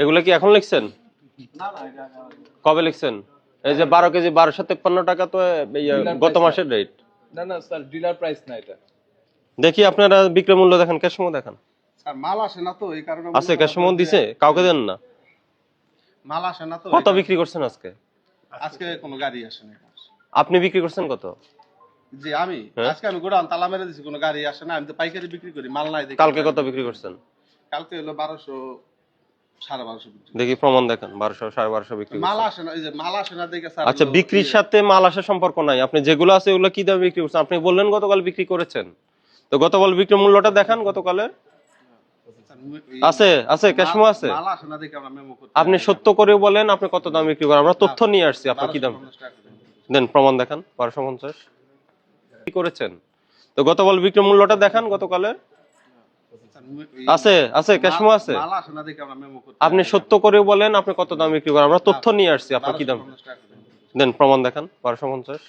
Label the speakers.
Speaker 1: এগুলো কি এখন লিখছেন? কবে লিখছেন? এই যে বারো কেজি বারোশো তেপ্পান্ন টাকা তো গত মাসের রেট
Speaker 2: না না স্যার ডিলার প্রাইস না এটা।
Speaker 1: দেখি আপনারা বিক্রয় মূল্য দেখেন ক্যাশ মূল্য দেখান।
Speaker 3: স্যার মাল আসে না তো এই কারণে
Speaker 1: আছে ক্যাশ দিছে কাউকে দেন না।
Speaker 3: মাল আসে না তো
Speaker 1: কত বিক্রি করছেন আজকে?
Speaker 3: আজকে কোনো গাড়ি আসে না
Speaker 1: আপনি বিক্রি করছেন কত?
Speaker 3: জি আমি?
Speaker 1: হ্যাঁ?
Speaker 3: আজকে আমি গোডাউন তালা মেরে দিছি কোনো গাড়ি আসে না আমি তো পাইকারি বিক্রি করি মাল নাই
Speaker 1: কালকে কত বিক্রি করছেন?
Speaker 3: কালকে হলো বারোশো
Speaker 1: দেখি প্রমাণ দেখেন বারোশো সাড়ে বারোশো বিক্রি
Speaker 3: মাল আসে না এই যে মাল আসে না দেখে
Speaker 1: আচ্ছা বিক্রির সাথে মাল আসার সম্পর্ক নাই। আপনি যেগুলো আছে ওগুলো কি দামে বিক্রি করছেন? আপনি বললেন গতকাল বিক্রি করেছেন। তো গতকাল বিক্রি মূল্যটা দেখান গতকালের। আছে আছে ক্যাশ
Speaker 3: মাল-
Speaker 1: আছে আপনি সত্য করে বলেন আপনি কত দাম বিক্রি করেন। আমরা তথ্য নিয়ে আসছি আপনি কি দাম
Speaker 3: 1250 টাকা করে।
Speaker 1: দেন প্রমাণ দেখান বারোশো পঞ্চাশ। কি করেছেন? তো গতকাল বিক্রি মূল্যটা দেখান গতকালের। আছে আছে
Speaker 3: ক্যাশমো
Speaker 1: আছে। আপনি সত্য করে বলেন আপনি কত দাম বিক্রি করেন। আমরা তথ্য নিয়ে আসছি আপনার কি দাম?
Speaker 3: 1250 টাকা করে।
Speaker 1: দেন প্রমাণ দেখান বারোশো পঞ্চাশ।